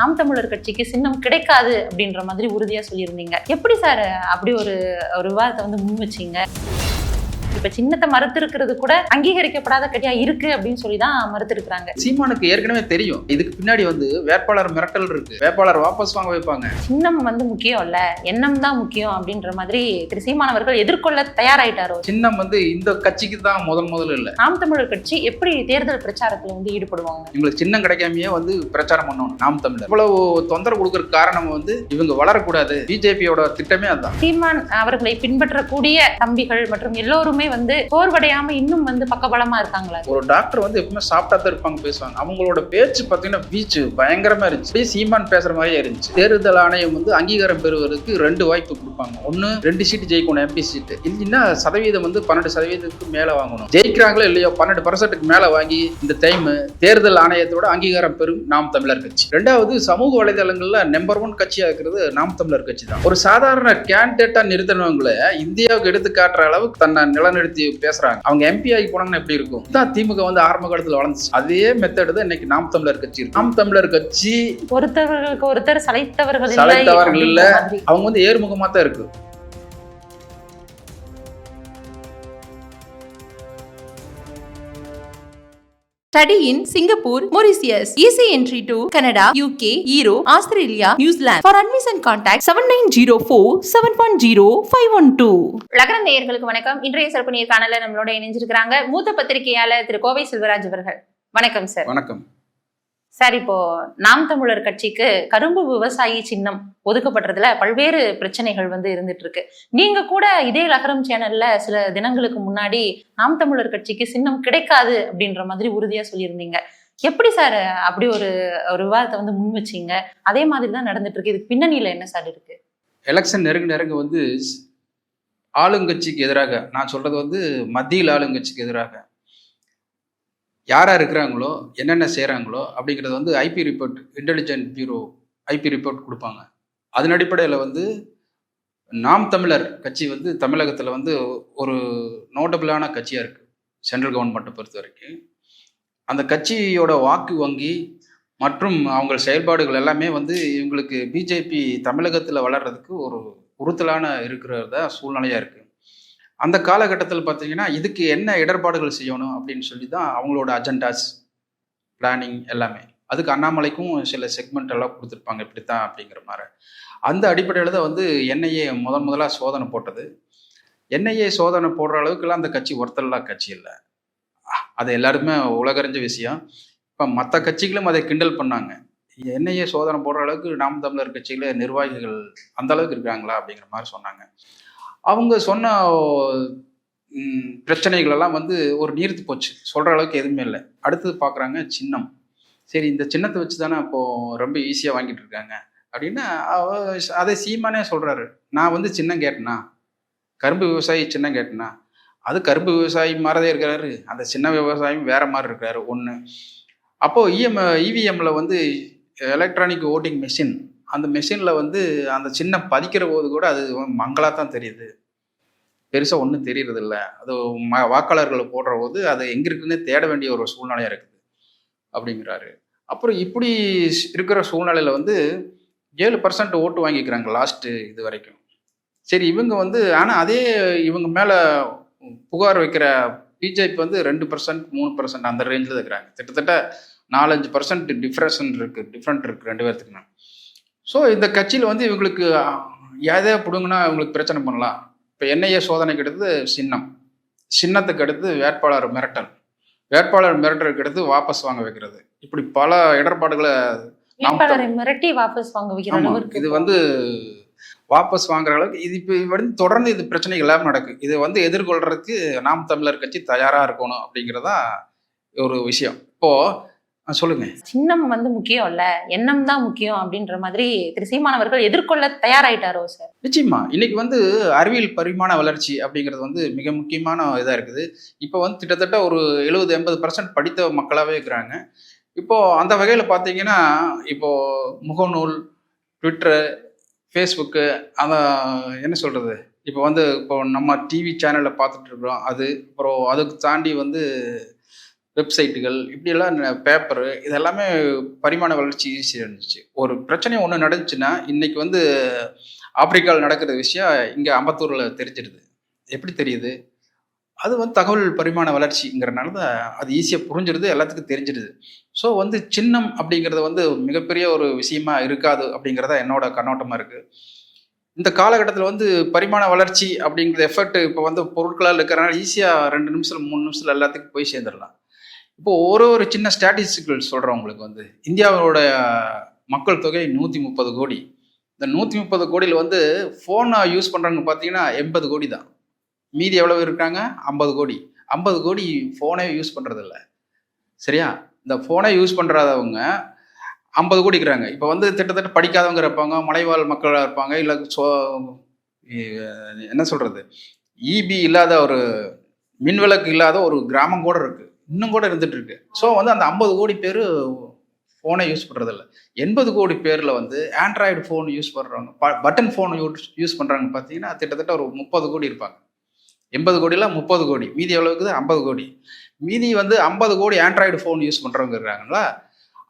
நாம் தமிழர் கட்சிக்கு சின்னம் கிடைக்காது அப்படின்ற மாதிரி உறுதியா சொல்லியிருந்தீங்க. எப்படி சார் அப்படி ஒரு ஒரு விவாதத்தை வந்து முன் வச்சிங்க? இப்ப சின்னத்தை மறுத்திருக்கிறது கூட அங்கீகரிக்கப்படாத கட்சியா இருக்கு அப்படின்னு சொல்லி தான் மறுத்திருக்கிறாங்க. சீமானுக்கு ஏற்கனவே தெரியும். இதுக்கு பின்னாடி வந்து வேட்பாளர் மிரட்டல் இருக்கு. வேட்பாளர் வாபஸ் வாங்க வைப்பாங்க. சின்னம் வந்து முக்கியம் இல்ல. எண்ணம் தான் முக்கியம் அப்படின்ற மாதிரி திரு சீமான் அவர்கள் எதிர்கொள்ள தயாராயிட்டாரோ? சின்னம் வந்து இந்த கட்சிக்கு தான் முதல் முதல்ல இல்ல. நாம் தமிழர் கட்சி எப்படி தேர்தல் பிரச்சாரத்துல வந்து ஈடுபடுவாங்க? இவங்களுக்கு சின்னம் கிடைக்காமயே வந்து பிரச்சாரம் பண்ணணும். நாம் தமிழர். இவ்வளவு தொந்தரவு கொடுக்கற காரணம் வந்து இவங்க வளரக்கூடாது. பிஜேபியோட திட்டமே அதுதான் சீமான் அவர்களை பின்பற்றக்கூடிய தம்பிகள் மற்றும் எல்லோருமே வந்து சோர்வடையாம இன்னும் வந்து பக்கபலமா இருக்காங்களா? ஒரு டாக்டர் வந்து எப்பவுமே சாப்பிட்டா தான் இருப்பாங்க பேசுவாங்க. அவங்களோட பேச்சு பார்த்தீங்கன்னா வீச்சு பயங்கரமா இருந்துச்சு. சீமான் பேசுற மாதிரியே இருந்துச்சு. தேர்தல் ஆணையம் வந்து அங்கீகாரம் பெறுவதற்கு ரெண்டு வாய்ப்பு கொடுப்பாங்க. ஒன்னு ரெண்டு சீட்டு ஜெயிக்கணும் எம்பி சீட்டு. இல்லைன்னா சதவீதம் வந்து பன்னெண்டு சதவீதத்துக்கு மேல வாங்கணும். ஜெயிக்கிறாங்களோ இல்லையோ பன்னெண்டு பர்சன்ட்டுக்கு மேல வாங்கி இந்த டைம் தேர்தல் ஆணையத்தோட அங்கீகாரம் பெறும் நாம் தமிழர் கட்சி. ரெண்டாவது சமூக வலைதளங்கள்ல நம்பர் ஒன் கட்சியா இருக்கிறது நாம் தமிழர் கட்சி தான் ஒரு சாதாரண கேண்டிடேட்டா நிறுத்தினவங்களை இந்தியாவுக்கு எடுத்து காட்டுற அளவுக்கு தன்னை நிலநிறுத்தி பேசுறாங்க. அவங்க எம்பி ஆகி போனாங்கன்னா எப்படி இருக்கும்? தான் திமுக வந்து ஆரம்ப காலத்துல வளர்ந்துச்சு. அதே மெத்தட் தான் இன்னைக்கு நாம் தமிழர் கட்சி இருக்கு. நாம் தமிழர் கட்சி ஒருத்தவர்களுக்கு ஒருத்தர் சளைத்தவர்கள் இல்லை சளைத்தவர்கள் இல்ல. அவங்க வந்து ஏறுமுகமா தான் இருக்கு. Study in Singapore, Mauritius. Easy entry to Canada, UK, Europe, Australia, New Zealand. For admission contact 7904 710 512. லக்னம் நேயர்களுக்கு வணக்கம் இன்றைய சிறப்பு நேர்காணல நம்மளோட இணைஞ்சிருக்கிறாங்க மூத்த பத்திரிகையாளர் திரு கோவை செல்வராஜ் அவர்கள் வணக்கம் சார் வணக்கம் சார் இப்போ நாம் தமிழர் கட்சிக்கு கரும்பு விவசாயி சின்னம் ஒதுக்கப்படுறதுல பல்வேறு பிரச்சனைகள் வந்து இருந்துட்டு இருக்கு நீங்க கூட இதே லகரம் சேனல்ல சில தினங்களுக்கு முன்னாடி நாம் தமிழர் கட்சிக்கு சின்னம் கிடைக்காது அப்படின்ற மாதிரி உறுதியா சொல்லியிருந்தீங்க. எப்படி சார் அப்படி ஒரு ஒரு விவாதத்தை வந்து முன் வச்சீங்க? அதே மாதிரி தான் நடந்துட்டு இருக்கு இதுக்கு பின்னணியில என்ன சார் இருக்கு? எலெக்ஷன் நெருங்க நெருங்க வந்து ஆளுங்கட்சிக்கு எதிராக நான் சொல்றது வந்து மத்தியில் ஆளுங்கட்சிக்கு எதிராக யாராக இருக்கிறாங்களோ என்னென்ன செய்கிறாங்களோ அப்படிங்கிறது வந்து IB report intelligent bureau IB report கொடுப்பாங்க. அதன் அடிப்படையில் வந்து நாம் தமிழர் கட்சி வந்து தமிழகத்தில் வந்து ஒரு நோட்டபிளான கட்சியாக இருக்குது சென்ட்ரல் கவர்மெண்ட்டை பொறுத்த வரைக்கும். அந்த கட்சியோட வாக்கு வங்கி மற்றும் அவங்க செயல்பாடுகள் எல்லாமே வந்து இவங்களுக்கு பிஜேபி தமிழகத்தில் வளர்கிறதுக்கு ஒரு உறுத்தலான இருக்கிறதா சூழ்நிலையாக இருக்குது அந்த காலகட்டத்தில் பார்த்தீங்கன்னா இதுக்கு என்ன இடர்பாடுகள் செய்யணும் அப்படின்னு சொல்லி தான் அவங்களோட அஜெண்டாஸ் பிளானிங் எல்லாமே. அதுக்கு அண்ணாமலைக்கும் சில செக்மெண்ட் எல்லாம் கொடுத்துருப்பாங்க இப்படி தான் அப்படிங்கிற மாதிரி. அந்த அடிப்படையில் தான் வந்து என்ஐஏ முதன் முதலாக சோதனை போட்டது. என்ஐஏ சோதனை போடுற அளவுக்குலாம் அந்த கட்சி ஒருத்தல்லா கட்சி இல்லை. அது எல்லாருமே உலகறிஞ்ச விஷயம். இப்போ மற்ற கட்சிகளும் அதை கிண்டல் பண்ணாங்க. என்ஐஏ சோதனை போடுற அளவுக்கு நாம் தமிழர் கட்சியில் நிர்வாகிகள் அந்த அளவுக்கு இருக்காங்களா அப்படிங்கிற மாதிரி சொன்னாங்க. அவங்க சொன்ன பிரச்சனைகள் எல்லாம் வந்து ஒரு நீர்த்து போச்சு. சொல்ற அளவுக்கு எதுவுமே இல்லை. அடுத்தது பார்க்குறாங்க சின்னம். சரி இந்த சின்னத்தை வச்சு தானே இப்போ ரொம்ப ஈஸியாக வாங்கிட்டு இருக்காங்க. அப்படின்னா அதை சீமானே சொல்றாரு. நான் வந்து சின்னம் கேட்டேனா? கரும்பு விவசாயி சின்னம் கேட்டேனா? அது கரும்பு விவசாயி மாதிரிதே இருக்கிறாரு அந்த சின்ன விவசாயம் வேற மாதிரி இருக்கிறாரு ஒன்று அப்போ இஎம் இவிஎம்ல வந்து எலக்ட்ரானிக் ஓட்டிங் மிஷின் அந்த மெஷினில் வந்து அந்த சின்ன பதிக்கிற போது கூட அது மங்களாக தான் தெரியுது. பெருசாக ஒன்றும் தெரியறதில்ல. அது ம வாக்காளர்களை போடுற போது அது எங்கே இருக்குன்னு தேட வேண்டிய ஒரு சூழ்நிலையாக இருக்குது. அப்படிங்கிறாரு. அப்புறம் இப்படி இருக்கிற சூழ்நிலையில் வந்து ஏழு பர்சன்ட் ஓட்டு வாங்கிக்கிறாங்க லாஸ்ட்டு இது வரைக்கும். சரி இவங்க வந்து ஆனால் அதே இவங்க மேலே புகார் வைக்கிற பிஜேபி வந்து ரெண்டு பர்சன்ட் மூணு பர்சன்ட் அந்த ரேஞ்சில் இருக்கிறாங்க. கிட்டத்தட்ட நாலஞ்சு பர்சன்ட் டிஃப்ரெஷன் இருக்குது டிஃப்ரெண்ட் இருக்குது ரெண்டு பேர்த்துக்கு ஸோ இந்த கட்சியில் வந்து இவங்களுக்கு எதை பிடுங்கினா இவங்களுக்கு பிரச்சனை பண்ணலாம். இப்போ என்ஐஏ சோதனைக்கு அடுத்து சின்னம். சின்னத்துக்கு அடுத்து வேட்பாளர் மிரட்டல். வேட்பாளர் மிரட்டலுக்கு அடுத்து வாபஸ் வாங்க வைக்கிறது. இப்படி பல இடர்பாடுகளை மிரட்டி வாபஸ் வாங்க வைக்கிற ஆமா அளவுக்கு இது வந்து வாபஸ் வாங்குற அளவுக்கு இது இப்போ வந்து தொடர்ந்து இது பிரச்சனைகள் எல்லாம் நடக்கு. இது வந்து எதிர்கொள்றதுக்கு நாம் தமிழர் கட்சி தயாரா இருக்கணும் அப்படிங்கிறதா ஒரு விஷயம். இப்போ அஹ் சொல்லுங்க. சின்னம் வந்து முக்கியம் இல்ல எண்ணம் தான் முக்கியம் அப்படின்ற மாதிரி திரு சீமான் அவர்கள் எதிர்கொள்ள தயாராயிட்டாரோ சார் நிச்சயமா. இன்னைக்கு வந்து அறிவியல் பரிமாண வளர்ச்சி அப்படிங்கிறது வந்து மிக முக்கியமான இதாக இருக்குது. இப்போ வந்து கிட்டத்தட்ட ஒரு எழுபது எண்பது பர்சன்ட் படித்த மக்களாகவே இருக்கிறாங்க. இப்போ அந்த வகையில் பார்த்தீங்கன்னா இப்போ முகநூல் ட்விட்டரு ஃபேஸ்புக்கு அந்த என்ன சொல்கிறது இப்போ வந்து இப்போ நம்ம டிவி சேனலில் பார்த்துட்டு இருக்கிறோம் அது அப்புறம் அதுக்கு தாண்டி வந்து வெப்சைட்டுகள் இப்படியெல்லாம் பேப்பரு இதெல்லாமே பரிமாண வளர்ச்சி ஈஸியாக இருந்துச்சு. ஒரு பிரச்சனை ஒன்று நடந்துச்சுன்னா இன்னைக்கு வந்து ஆப்பிரிக்காவில் நடக்கிற விஷயம் இங்கே அம்பத்தூரில் தெரிஞ்சிடுது. எப்படி தெரியுது? அது வந்து தகவல் பரிமாண வளர்ச்சிங்கிறனால தான் அது ஈஸியாக புரிஞ்சிடுது எல்லாத்துக்கும் தெரிஞ்சிடுது. ஸோ வந்து சின்னம் அப்படிங்கிறது வந்து மிகப்பெரிய ஒரு விஷயமா இருக்காது அப்படிங்கிறத என்னோட கண்ணோட்டமாக இருக்குது இந்த காலகட்டத்தில் வந்து பரிமாண வளர்ச்சி அப்படிங்கிற எஃபர்ட் இப்போ வந்து பொருட்களால் இருக்கிறனால ஈஸியாக ரெண்டு நிமிஷம் மூணு நிமிஷத்தில் எல்லாத்துக்கும் போய் சேர்ந்துடலாம். இப்போ ஒரு ஒரு சின்ன ஸ்டாட்டிஸ்டிக்கல் சொல்கிறேன் உங்களுக்கு வந்து. இந்தியாவோட மக்கள் தொகை நூற்றி முப்பது கோடி. இந்த நூற்றி முப்பது கோடியில் வந்து ஃபோனை யூஸ் பண்ணுறவங்க பார்த்தீங்கன்னா எண்பது கோடி தான். மீதி எவ்வளவு இருக்காங்க? ஐம்பது கோடி. ஐம்பது கோடி ஃபோனே யூஸ் பண்ணுறதில்ல சரியா? இந்த ஃபோனை யூஸ் பண்ணுறாதவங்க ஐம்பது கோடி இருக்கிறாங்க. இப்போ வந்து திட்டத்தட்ட படிக்காதவங்க இருப்பாங்க மலைவாழ் மக்களாக இருப்பாங்க இல்லை சோ என்ன சொல்கிறது இபி இல்லாத ஒரு மின்விளக்கு இல்லாத ஒரு கிராமம் கூட இருக்குது இன்னும் கூட இருந்துட்டு இருக்கு ஸோ வந்து அந்த ஐம்பது கோடி பேர் ஃபோனை யூஸ் பண்ணுறதில்ல எண்பது கோடி பேரில் வந்து ஆண்ட்ராய்டு ஃபோன் யூஸ் பண்ணுறவங்க பட்டன் ஃபோன் யூஸ் யூஸ் பண்ணுறாங்க பார்த்தீங்கன்னா கிட்டத்தட்ட ஒரு முப்பது கோடி இருப்பாங்க. எண்பது கோடியில் முப்பது கோடி. மீதி இருக்குது ஐம்பது கோடி. மீதி வந்து ஐம்பது கோடி ஆண்ட்ராய்டு ஃபோன் யூஸ் பண்ணுறவங்க இருக்காங்களா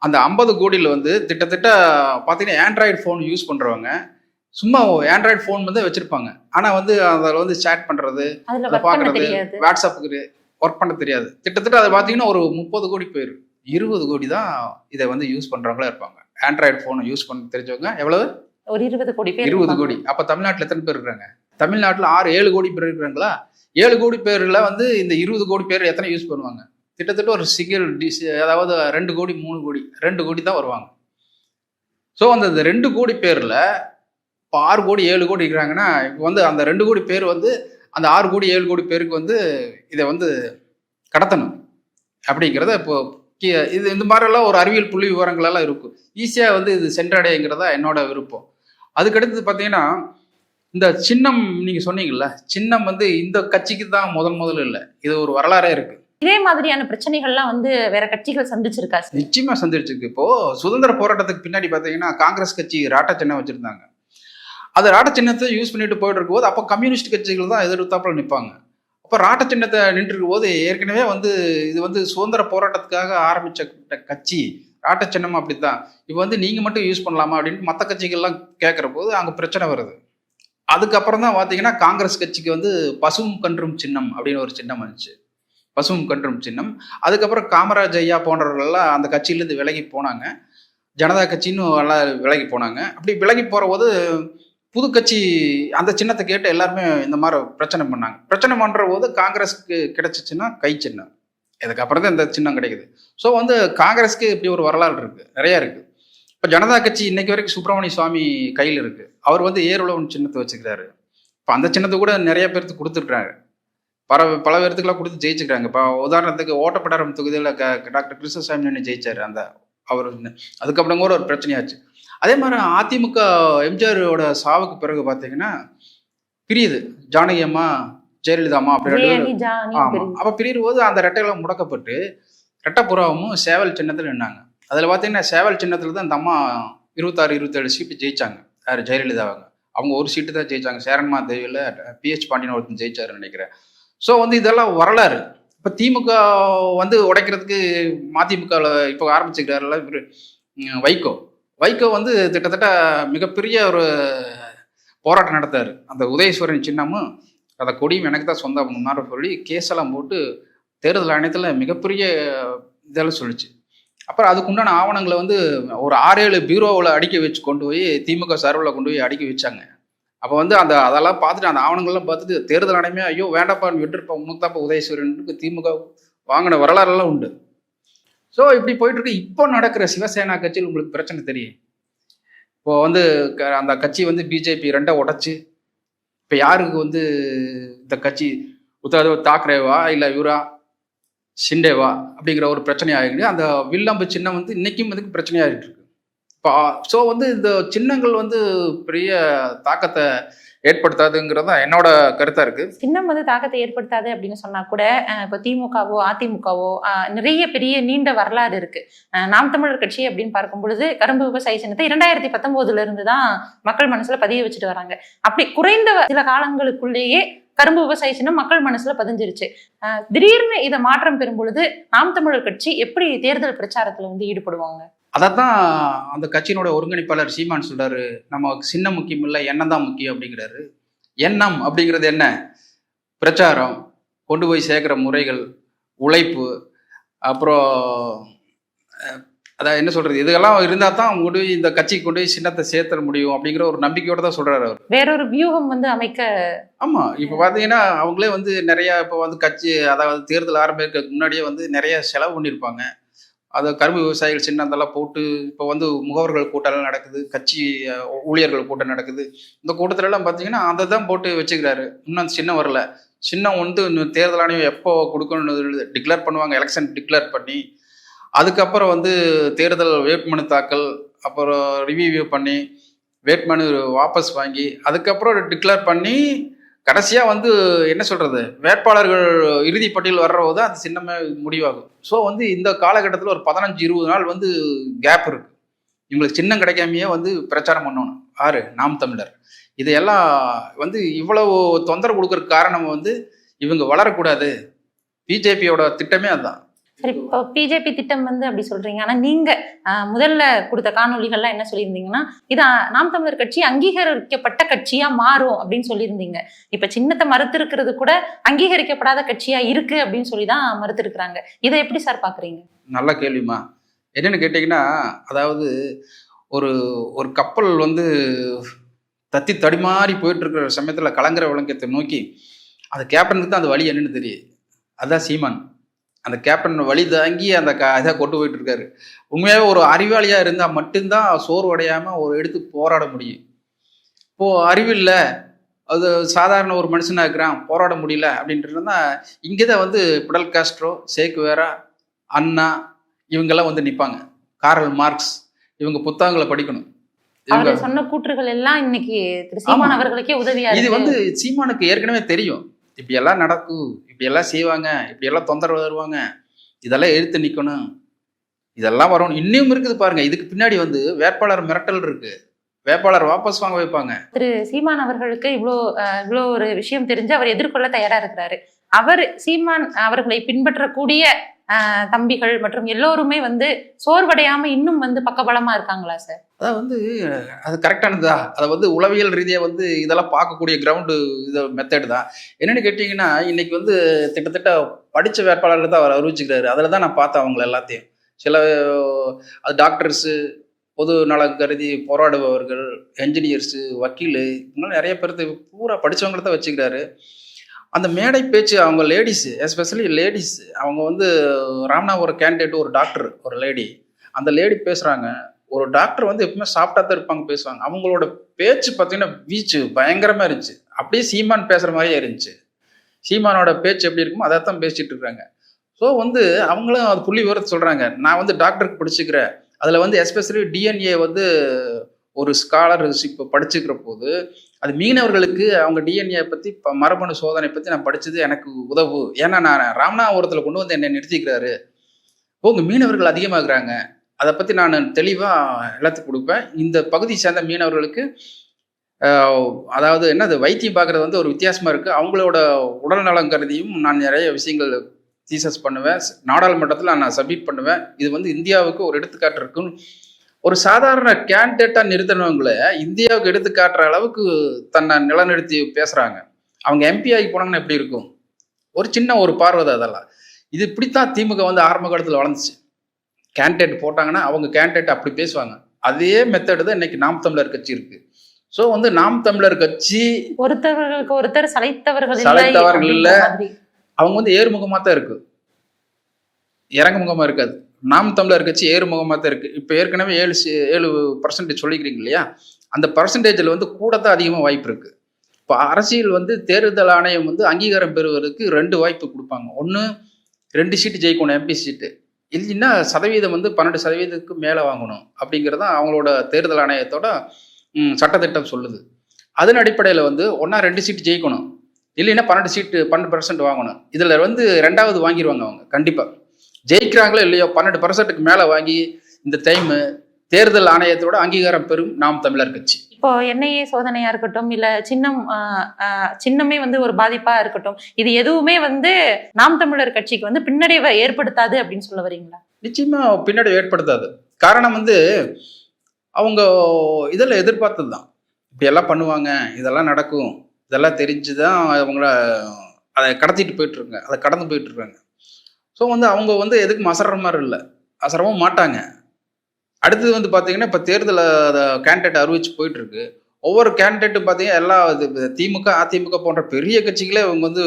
அந்த ஐம்பது கோடியில் வந்து கிட்டத்தட்ட பார்த்தீங்கன்னா ஆண்ட்ராய்டு ஃபோன் யூஸ் பண்ணுறவங்க சும்மா ஆண்ட்ராய்டு ஃபோன் வந்து வச்சுருப்பாங்க. ஆனால் வந்து அதில் வந்து சேட் பண்ணுறது அதை பார்க்குறது வாட்ஸ்அப்புக்கு ஒர்க் பண்ண தெரியாது. கிட்டத்தட்ட அதை பார்த்தீங்கன்னா ஒரு முப்பது கோடி பேர் இருபது கோடி தான் இதை வந்து யூஸ் பண்ணுறவங்களா இருப்பாங்க. ஆண்ட்ராய்டு ஃபோனை யூஸ் பண்ண தெரிஞ்சவங்க எவ்வளவு? ஒரு இருபது கோடி பேர் இருபது. கோடி. அப்போ தமிழ்நாட்டில் எத்தனை பேர் இருக்காங்க? தமிழ்நாட்டில் ஆறு ஏழு கோடி பேர் இருக்கிறாங்களா ஏழு கோடி பேர்ல வந்து இந்த இருபது கோடி பேர் எத்தனை யூஸ் பண்ணுவாங்க? கிட்டத்தட்ட ஒரு சிங்கிள் டிஸ் அதாவது ரெண்டு கோடி மூணு கோடி ரெண்டு கோடி தான் வருவாங்க. ஸோ அந்த ரெண்டு கோடி பேரில் இப்போ ஆறு கோடி ஏழு கோடி இருக்கிறாங்கன்னா இப்போ வந்து அந்த ரெண்டு கோடி பேர் வந்து அந்த ஆறு கோடி ஏழு கோடி பேருக்கு வந்து இதை வந்து கடத்தணும் அப்படிங்கிறத இப்போ கி- இது இந்த மாதிரிலாம் ஒரு அறிவியல் புள்ளி விவரங்கள் எல்லாம் இருக்கும் ஈஸியாக வந்து இது சென்றடைங்கிறதா என்னோட விருப்பம். அதுக்கடுத்து பார்த்தீங்கன்னா இந்த சின்னம் நீங்கள் சொன்னீங்கல்ல சின்னம் வந்து இந்த கட்சிக்கு தான் முதல் முதல்ல இல்லை. இது ஒரு வரலாறே இருக்கு. இதே மாதிரியான பிரச்சனைகள்லாம் வந்து வேற கட்சிகள் சந்திச்சிருக்கா சார்? நிச்சயமா சந்திச்சிருக்கு. இப்போ சுதந்திர போராட்டத்துக்கு பின்னாடி பார்த்தீங்கன்னா காங்கிரஸ் கட்சி ராட்ட சின்னம் வச்சிருந்தாங்க. அது ராட்ட சின்னத்தை யூஸ் பண்ணிட்டு போயிட்டு இருக்கும்போது அப்போ கம்யூனிஸ்ட் கட்சிகள் தான் எதிர்த்தாப்புல நிற்பாங்க அப்போ ராட்ட சின்னத்தை நின்று இருக்கும்போது ஏற்கனவே வந்து இது வந்து சுதந்திர போராட்டத்துக்காக ஆரம்பிச்ச கட்சி ராட்ட சின்னம் அப்படித்தான். இப்போ வந்து நீங்கள் மட்டும் யூஸ் பண்ணலாமா அப்படின்ட்டு மற்ற கட்சிகள்லாம் கேட்குற போது அங்கே பிரச்சனை வருது. அதுக்கப்புறம் தான் பார்த்தீங்கன்னா காங்கிரஸ் கட்சிக்கு வந்து பசுவும் கன்றும் சின்னம் அப்படின்னு ஒரு சின்னம் வந்துச்சு. பசுவும் கன்றும் சின்னம். அதுக்கப்புறம் காமராஜ் ஐயா போன்றவர்கள்லாம் அந்த கட்சியிலேருந்து விலகி போனாங்க. ஜனதா கட்சின்னு எல்லாம் விலகி போனாங்க. அப்படி விலகி போகிற போது புது கட்சி அந்த சின்னத்தை கேட்டு எல்லாருமே இந்த மாதிரி பிரச்சனை பண்ணாங்க. பிரச்சனை பண்ணுற போது காங்கிரஸுக்கு கிடைச்சிச்சுன்னா கை சின்னம். இதுக்கப்புறம் தான் இந்த சின்னம் கிடைக்குது. ஸோ வந்து காங்கிரஸ்க்கு இப்படி ஒரு வரலாறு இருக்குது நிறையா இருக்குது இப்போ ஜனதா கட்சி இன்னைக்கு வரைக்கும் சுப்பிரமணிய சுவாமி கையில் இருக்குது அவர் வந்து ஏருளவன் சின்னத்தை வச்சுக்கிறாரு. இப்போ அந்த சின்னத்தை கூட நிறைய பேர்த்துக்கு கொடுத்துட்றாரு பல பல பேர்த்துக்குலாம் கொடுத்து ஜெயிச்சுக்கிறாங்க. இப்போ உதாரணத்துக்கு ஓட்டப்படாரம் தொகுதியில் க டாக்டர் கிருஷ்ணசாமி ஜெயிச்சார். அந்த அவர் அதுக்கப்புறம் கூட ஒரு பிரச்சனையாச்சு. அதே மாதிரி அதிமுக எம்ஜிஆரோட சாவுக்கு பிறகு பார்த்தீங்கன்னா பிரியுது. ஜானகி அம்மா ஜெயலலிதா அம்மா அப்படி ரெண்டு பேரும். ஜெயலி, ஜானி, ஆமா. பெரிய- அப்ப பிரியும் போது அந்த ரெட்டைகளும் முடக்கப்பட்டு ரெட்டப்புறாவும் சேவல் சின்னத்துல நின்னாங்க. அதுல பாத்தீங்கன்னா சேவல் சின்னத்துல தான் அந்த அம்மா இருபத்தாறு இருபத்தேழு சீட்டு ஜெயிச்சாங்க. யார்? ஜெயலலிதா அவங்க. ஒரு சீட்டு தான் ஜெயிச்சாங்க. சேரன்மா தேவியில பிஹெச் பாண்டியன் ஒருத்தன் ஜெயிச்சாருன்னு நினைக்கிறேன். ஸோ வந்து இதெல்லாம் வரலாறு. இப்போ திமுக வந்து உடைக்கிறதுக்கு மதிமுகவில் இப்போ ஆரம்பிச்சுக்கிறாருல இவரு வைகோ. வைகோ வந்து கிட்டத்தட்ட மிகப்பெரிய ஒரு போராட்டம் நடத்தாரு. அந்த உதயஸ்வரன் சின்னமும் அதை கொடியும் எனக்கு தான் சொந்தம் முன்னாடி சொல்லி கேஸெல்லாம் போட்டு தேர்தல் ஆணையத்தில் மிகப்பெரிய இதெல்லாம் சொல்லிச்சு. அப்புறம் அதுக்குண்டான ஆவணங்களை வந்து ஒரு ஆறு ஏழு பீரோவில் அடுக்கி வச்சு கொண்டு போய் திமுக சார்பில் கொண்டு போய் அடுக்கி வச்சாங்க. அப்போ வந்து அந்த அதெல்லாம் பார்த்துட்டு அந்த ஆவணங்கள்லாம் பார்த்துட்டு தேர்தல் ஆணையமே ஐயோ வேண்டாப்பான்னு விட்டுருப்பா உனக்கு தாப்பா உதயசூரனுக்கு திமுக வாங்கின வரலாறுலாம் உண்டு. ஸோ இப்படி போயிட்டு இருக்கு இப்போ நடக்கிற சிவசேனா கட்சியில் உங்களுக்கு பிரச்சனை தெரியும். இப்போ வந்து க- அந்த கட்சி வந்து பிஜேபி ரெண்டை உடச்சி இப்போ யாருக்கு வந்து இந்த கட்சி உத்தரவு தாக்கரேவா இல்லை இவரா சிண்டேவா அப்படிங்கிற ஒரு பிரச்சனை ஆகிட்டு அந்த வில்லம்பு சின்னம் வந்து இன்னைக்கும் இதுக்கு பிரச்சனையாகிட்டு இருக்கு இப்போ ஸோ வந்து இந்த சின்னங்கள் வந்து பெரிய தாக்கத்தை ஏற்படுத்தாதுங்கிறதா என்னோட கருத்தா இருக்கு. சின்னம் வந்து தாக்கத்தை ஏற்படுத்தாது அப்படின்னு சொன்னா கூட இப்போ திமுகவோ அதிமுகவோ நிறைய பெரிய நீண்ட வரலாறு இருக்கு. அஹ், நாம் தமிழர் கட்சி அப்படின்னு பார்க்கும் பொழுது கரும்பு விவசாய சின்னத்தை இரண்டாயிரத்தி பத்தொன்பதுல இருந்து தான் மக்கள் மனசுல பதிய வச்சுட்டு வராங்க. அப்படி குறைந்த சில காலங்களுக்குள்ளேயே கரும்பு விவசாய சின்னம் மக்கள் மனசுல பதிஞ்சிருச்சு. திடீர்னு இதை மாற்றம் பெறும் பொழுது நாம் தமிழர் கட்சி எப்படி தேர்தல் பிரச்சாரத்துல வந்து ஈடுபடுவாங்க? அதைத்தான் அந்த கட்சியினோட ஒருங்கிணைப்பாளர் சீமான் சொல்றாரு. நம்ம சின்னம் முக்கியம் இல்லை எண்ணம் தான் முக்கியம் அப்படிங்கிறாரு. எண்ணம் அப்படிங்கிறது என்ன? பிரச்சாரம் கொண்டு போய் சேர்க்குற முறைகள் உழைப்பு அப்புறம் அதான் என்ன சொல்றது? இதெல்லாம் இருந்தால் தான் கொண்டு போய் இந்த கட்சிக்கு கொண்டு போய் சின்னத்தை சேர்த்துட முடியும் அப்படிங்கிற ஒரு நம்பிக்கையோட தான் சொல்றாரு அவர். வேறொரு வியூகம் வந்து அமைக்க ஆமா. இப்போ பார்த்தீங்கன்னா அவங்களே வந்து நிறைய இப்போ வந்து கட்சி அதாவது தேர்தல் ஆரம்பிக்கிறதுக்கு முன்னாடியே வந்து நிறைய செலவு பண்ணியிருப்பாங்க. அதை கரும்பு விவசாயிகள் சின்னந்தெல்லாம் போட்டு இப்போ வந்து முகவர்கள் கூட்டம்லாம் நடக்குது கட்சி ஊழியர்கள் கூட்டம் நடக்குது. இந்த கூட்டத்திலலாம் பார்த்தீங்கன்னா அதை தான் போட்டு வச்சுக்கிறாரு. இன்னும் அந்த வரல. சின்னம் வந்து இன்னும் தேர்தல் ஆணையம் எப்போ கொடுக்கணும்னு டிக்ளேர் பண்ணுவாங்க எலெக்ஷன் டிக்ளேர் பண்ணி அதுக்கப்புறம் வந்து தேர்தல் வேட்புமனு தாக்கல் அப்புறம் ரிவ்யூ பண்ணி வேட்புமனு வாபஸ் வாங்கி அதுக்கப்புறம் டிக்ளேர் பண்ணி கடைசியாக வந்து என்ன சொல்கிறது வேட்பாளர்கள் இறுதி பட்டியல் வர்றபோது தான் அது சின்னமே முடிவாகும். ஸோ வந்து இந்த காலகட்டத்தில் ஒரு பதினஞ்சு இருபது நாள் வந்து கேப் இருக்குது இவங்களுக்கு சின்னம் கிடைக்காமையே வந்து பிரச்சாரம் பண்ணணும். ஆறு நாம் தமிழர். இதையெல்லாம் வந்து இவ்வளவு தொந்தரவு கொடுக்குற காரணம் வந்து இவங்க வளரக்கூடாது. பிஜேபியோட திட்டமே அதுதான். சரி இப்போ பிஜேபி திட்டம் வந்து அப்படி சொல்றீங்க. ஆனா நீங்க முதல்ல கொடுத்த காணொலிகள்லாம் என்ன சொல்லியிருந்தீங்கன்னா இது நாம் தமிழர் கட்சி அங்கீகரிக்கப்பட்ட கட்சியா மாறும் அப்படின்னு சொல்லியிருந்தீங்க. இப்ப சின்னத்தை மறுத்திருக்கிறது கூட அங்கீகரிக்கப்படாத கட்சியா இருக்கு அப்படின்னு சொல்லி தான் மறுத்திருக்கிறாங்க. இதை எப்படி சார் பாக்குறீங்க? நல்ல கேள்விமா என்னன்னு கேட்டிங்கன்னா அதாவது ஒரு ஒரு கப்பல் வந்து தத்தி தடுமாறி போயிட்டு இருக்கிற சமயத்தில் கலங்கர விளங்கத்தை நோக்கி அது கேப்டனுக்கு தான் அந்த வழி என்னன்னு தெரியும் அதான் சீமான். அந்த கேப்டன் வழி தாங்கி அந்த க இதை கொண்டு போயிட்டு இருக்காரு உண்மையாகவே ஒரு அறிவாளியாக இருந்தால் மட்டும்தான் சோர்வடையாமல் ஒரு எடுத்து போராட முடியும். இப்போ அறிவில்லை அது சாதாரண ஒரு மனுஷனாக இருக்கிறான் போராட முடியல அப்படின்றதுனா இங்கே தான் வந்து பிடல் காஸ்ட்ரோ சேக்குவேரா அண்ணா இவங்கெல்லாம் வந்து நிற்பாங்க காரல் மார்க்ஸ் இவங்க புத்தகங்களை படிக்கணும். சொன்ன கூற்றுகள் எல்லாம் இன்னைக்கு சீமான். அவர்களுக்கே உதவியா இது வந்து சீமானுக்கு ஏற்கனவே தெரியும். இப்படியெல்லாம் நடக்கும் இப்படியெல்லாம் செய்வாங்க இப்படியெல்லாம் தொந்தரவு தருவாங்க. இதெல்லாம் எழுத்து நிற்கணும் இதெல்லாம் வரணும். இன்னும் இருக்குது பாருங்க. இதுக்கு பின்னாடி வந்து வேட்பாளர் மிரட்டல் இருக்கு. வேட்பாளர் வாபஸ் வாங்க வைப்பாங்க. திரு சீமான் அவர்களுக்கு இவ்வளோ இவ்வளோ ஒரு விஷயம் தெரிஞ்சு அவர் எதிர்கொள்ள தயாரா இருக்கிறாரு. அவர் சீமான் அவர்களை பின்பற்றக்கூடிய தம்பிகள் மற்றும் எல்லோருமே வந்து சோர்வடையாம இன்னும் வந்து பக்கபலமா இருக்காங்களா சார் அதான் வந்து அது கரெக்டானதா அதை வந்து உளவியல் ரீதியாக வந்து இதெல்லாம் பார்க்கக்கூடிய கிரவுண்டு இது மெத்தடு தான். என்னென்னு கேட்டிங்கன்னா இன்னைக்கு வந்து கிட்டத்தட்ட படித்த வேட்பாளர்கள் தான் அவர் அறிவிச்சுக்கிறாரு. அதில் தான் நான் பார்த்தேன் அவங்கள எல்லாத்தையும். சில அது டாக்டர்ஸு பொது நலம் கருதி போராடுபவர்கள் என்ஜினியர்ஸு வக்கீல் இவங்களாம் நிறைய பேர்த்து பூரா படித்தவங்கள தான் வச்சுக்கிறாரு. அந்த மேடை பேச்சு அவங்க லேடிஸு எஸ்பெஷலி லேடிஸ் அவங்க வந்து ராம்னா ஒரு கேண்டிடேட் ஒரு டாக்டர் ஒரு லேடி அந்த லேடி பேசுகிறாங்க ஒரு டாக்டர் வந்து எப்பவுமே சாப்பிட்டா தான் இருப்பாங்க பேசுவாங்க. அவங்களோட பேச்சு பார்த்தீங்கன்னா வீச்சு பயங்கரமாக இருந்துச்சு. அப்படியே சீமான் பேசுகிற மாதிரியே இருந்துச்சு. சீமானோட பேச்சு எப்படி இருக்குமோ அதை தான் பேசிட்டு இருக்காங்க. ஸோ வந்து அவங்களும் அது புள்ளி விவரத்தை சொல்கிறாங்க நான் வந்து டாக்டருக்கு படிச்சுக்கிறேன். அதில் வந்து எஸ்பெஷலி டிஎன்ஏ வந்து ஒரு ஸ்காலர்ஷிப் படிச்சுக்கிற போது அது மீனவர்களுக்கு அவங்க டிஎன்ஏ பற்றி இப்போ மரபணு சோதனை பற்றி நான் படித்தது எனக்கு உதவு. ஏன்னா நான் ராமநாதபுரத்தில் கொண்டு வந்து என்னை நிறுத்திக்கிறாரு. உங்கள் மீனவர்கள் அதிகமாகுறாங்க அதை பற்றி நான் தெளிவாக எல்லாத்துக்கும் கொடுப்பேன். இந்த பகுதி சேர்ந்த மீனவர்களுக்கு அதாவது என்னது வைத்தியம் பார்க்குறது வந்து ஒரு வித்தியாசமாக இருக்குது அவங்களோட உடல் நலம் கருதியும் நான் நிறைய விஷயங்கள் தீசஸ் பண்ணுவேன். நாடாளுமன்றத்தில் நான் சப்மிட் பண்ணுவேன். இது வந்து இந்தியாவுக்கு ஒரு எடுத்துக்காட்டு இருக்குன்னு ஒரு சாதாரண கேண்டிடேட்டாக நிறுத்தினவங்கள இந்தியாவுக்கு எடுத்துக்காட்டுற அளவுக்கு தன்னை நிலநிறுத்தி பேசுகிறாங்க அவங்க எம்பி ஆகி போனாங்கன்னா எப்படி இருக்கும்? ஒரு சின்ன ஒரு பார்வை அதெல்லாம். இது இப்படித்தான் திமுக வந்து ஆரம்ப காலத்தில் வளர்ந்துச்சு. கேண்டிடேட் போட்டாங்கன்னா அவங்க கேண்டிடேட் அப்படி பேசுவாங்க. அதே மெத்தடு தான் இன்னைக்கு நாம் தமிழர் கட்சி இருக்கு. ஸோ வந்து நாம் தமிழர் கட்சி ஒருத்தவர்களுக்கு ஒருத்தர் சளைத்தவர்கள் இல்லை சளைத்தவர்கள் இல்ல. அவங்க வந்து ஏறுமுகமாக தான் இருக்கு. இறங்குமுகமாக இருக்காது. நாம் தமிழர் கட்சி ஏறுமுகமாக தான் இருக்குது இப்போ ஏற்கனவே ஏழு ஏழு பர்சன்டேஜ் சொல்லிக்கிறீங்க இல்லையா? அந்த பர்சன்டேஜில் வந்து கூட தான் அதிகமாக வாய்ப்பு இருக்குது இப்போ அரசியல் வந்து தேர்தல் ஆணையம் வந்து அங்கீகாரம் பெறுவதற்கு ரெண்டு வாய்ப்பு கொடுப்பாங்க. ஒன்று ரெண்டு சீட்டு ஜெயிக்கணும் எம்பி சீட்டு இல்லைன்னா சதவீதம் வந்து பன்னெண்டு சதவீதத்துக்கு மேலே வாங்கணும் அப்படிங்கிறது தான் அவங்களோட தேர்தல் ஆணையத்தோட சட்டத்திட்டம் சொல்லுது. அதன் அடிப்படையில் வந்து ஒன்றா ரெண்டு சீட்டு ஜெயிக்கணும். இல்லைன்னா பன்னெண்டு சீட்டு பன்னெண்டு பர்சன்ட் வாங்கணும். இதில் வந்து ரெண்டாவது வாங்கிடுவாங்க அவங்க கண்டிப்பாக ஜெயிக்கிறாங்களோ இல்லையோ பன்னெண்டு பர்சன்ட்டுக்கு மேலே வாங்கி இந்த டைமு தேர்தல் ஆணையத்தோட அங்கீகாரம் பெறும் நாம் தமிழர் கட்சி. இப்போ என்ஐஏ சோதனையா இருக்கட்டும் இல்ல சின்னம் சின்னமே வந்து ஒரு பாதிப்பா இருக்கட்டும் இது எதுவுமே வந்து நாம் தமிழர் கட்சிக்கு வந்து பின்னடைவை ஏற்படுத்தாது அப்படின்னு சொல்ல வரீங்களா? நிச்சயமா பின்னாடி ஏற்படுத்தாது. காரணம் வந்து அவங்க இதில் எதிர்பார்த்தது தான் இப்படி எல்லாம் பண்ணுவாங்க இதெல்லாம் நடக்கும் இதெல்லாம் தெரிஞ்சு தான் அவங்கள அதை கடத்திட்டு போயிட்டு இருக்காங்க அதை கடந்து போயிட்டு இருக்காங்க. ஸோ வந்து அவங்க வந்து எதுக்கும் அசர்ற மாதிரி இல்லை. அசரவும் மாட்டாங்க. அடுத்தது வந்து பார்த்தீங்கன்னா இப்போ தேர்தல் கேண்டிடேட் அறிவிச்சு போயிட்டுருக்கு. ஒவ்வொரு கேண்டிடேட்டும் பார்த்தீங்கன்னா எல்லா இது திமுக அதிமுக போன்ற பெரிய கட்சிகளே இவங்க வந்து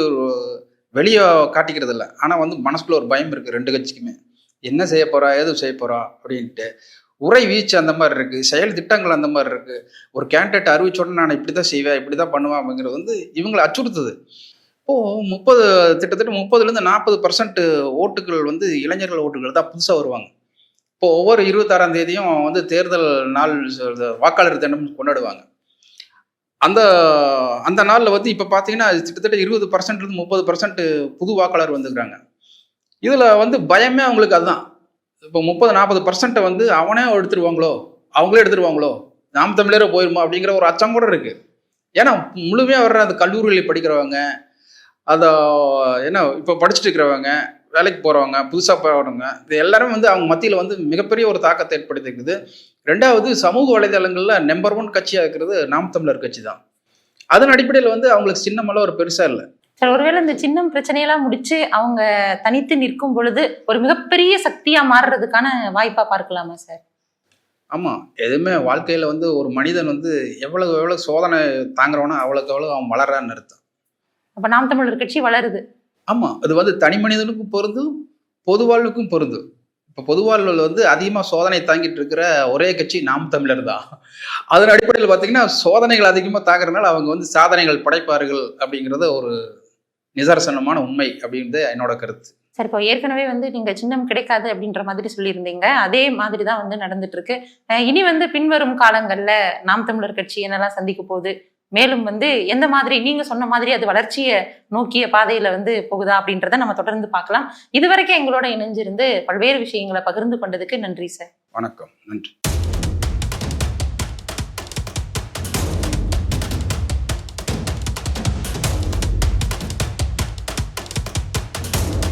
வெளியே காட்டிக்கிறது இல்லை ஆனால் வந்து மனசுக்குள்ள ஒரு பயம் இருக்குது ரெண்டு கட்சிக்குமே. என்ன செய்ய போகிறா எது செய்ய போகிறா அப்படின்ட்டு. உரை வீச்சு அந்த மாதிரி இருக்குது செயல் திட்டங்கள் அந்த மாதிரி இருக்குது ஒரு கேண்டிடேட் அறிவிச்சோடனே நான் இப்படி தான் செய்வேன் இப்படி தான் பண்ணுவேன் அப்படிங்கிறது வந்து இவங்களை அச்சுறுத்துது. இப்போ முப்பது கிட்டத்தட்ட முப்பதுலேருந்து நாற்பது பர்சன்ட் ஓட்டுகள் வந்து இளைஞர்கள் ஓட்டுகள் தான் புதுசாக வருவாங்க. இப்போ ஒவ்வொரு இருபத்தாறாம் தேதியும் வந்து தேர்தல் நாள் வாக்காளர் தினம் கொண்டாடுவாங்க. அந்த அந்த நாளில் வந்து இப்போ பார்த்தீங்கன்னா கிட்டத்தட்ட இருபது பர்சன்ட்லேருந்து முப்பது பர்சன்ட் புது வாக்காளர் வந்துக்கிறாங்க இதில் வந்து பயமே அவங்களுக்கு அதுதான். இப்போ முப்பது நாற்பது பர்சன்ட்டை வந்து அவனே எடுத்துருவாங்களோ? அவங்களே எடுத்துருவாங்களோ? நாம் தமிழரே போயிருமா? அப்படிங்கிற ஒரு அச்சம் கூட இருக்குது ஏன்னா முழுமையாக வர்ற அந்த கல்லூரியில் படிக்கிறவங்க அதை என்ன இப்போ படிச்சுட்டு இருக்கிறவங்க வேலைக்கு போகிறவங்க புதுசாக போகிறவங்க இது எல்லாரும் வந்து அவங்க மத்தியில் வந்து மிகப்பெரிய ஒரு தாக்கத்தை ஏற்படுத்திருக்குது ரெண்டாவது சமூக வலைதளங்களில் நம்பர் ஒன் கட்சியாக இருக்கிறது நாம் தமிழர் கட்சி தான். அதன் அடிப்படையில் வந்து அவங்களுக்கு சின்னமெல்லாம் ஒரு பெருசாக இல்லை. சார் ஒருவேளை இந்த சின்னம் பிரச்சனையெல்லாம் முடிச்சு அவங்க தனித்து நிற்கும் பொழுது ஒரு மிகப்பெரிய சக்தியா மாறுறதுக்கான வாய்ப்பா பார்க்கலாமா சார்? ஆமாம் எதுவுமே வாழ்க்கையில் வந்து ஒரு மனிதன் வந்து எவ்வளவு எவ்வளோ சோதனை தாங்குறவனோ அவ்வளோக்கு எவ்வளோ அவன் வளர்றான்னு அர்த்தம். அப்ப நாம் தமிழர் கட்சி வளருது. ஆமாம் அது வந்து தனி மனிதனுக்கும் பொருந்தும் பொது வாழ்வுக்கும் பொருந்தும் இப்போ பொது வாழ்வில் வந்து அதிகமாக சோதனை தாங்கிட்டு இருக்கிற ஒரே கட்சி நாம் தமிழர் தான். அதன் அடிப்படையில் பார்த்தீங்கன்னா சோதனைகள் அதிகமாக தாக்குறதுனால அவங்க வந்து சாதனைகள் படைப்பார்கள் அப்படிங்கிறது ஒரு நிதர்சனமான உண்மை அப்படின்றது என்னோட கருத்து. சார் இப்போ ஏற்கனவே வந்து நீங்க சின்னம் கிடைக்காது அப்படின்ற மாதிரி சொல்லியிருந்தீங்க. அதே மாதிரி தான் வந்து நடந்துட்டு இருக்கு. இனி வந்து பின்வரும் காலங்கள்ல நாம் தமிழர் கட்சி என்னெல்லாம் சந்திக்க போகுது? மேலும் வந்து எந்த மாதிரி நீங்க சொன்ன மாதிரி அது வளர்ச்சியை நோக்கிய பாதையில வந்து போகுதா அப்படின்றத நம்ம தொடர்ந்து பார்க்கலாம். இதுவரைக்கும் எங்களோட இணைஞ்சிருந்து பல்வேறு விஷயங்களை பகிர்ந்து கொண்டதுக்கு நன்றி சார். வணக்கம். நன்றி.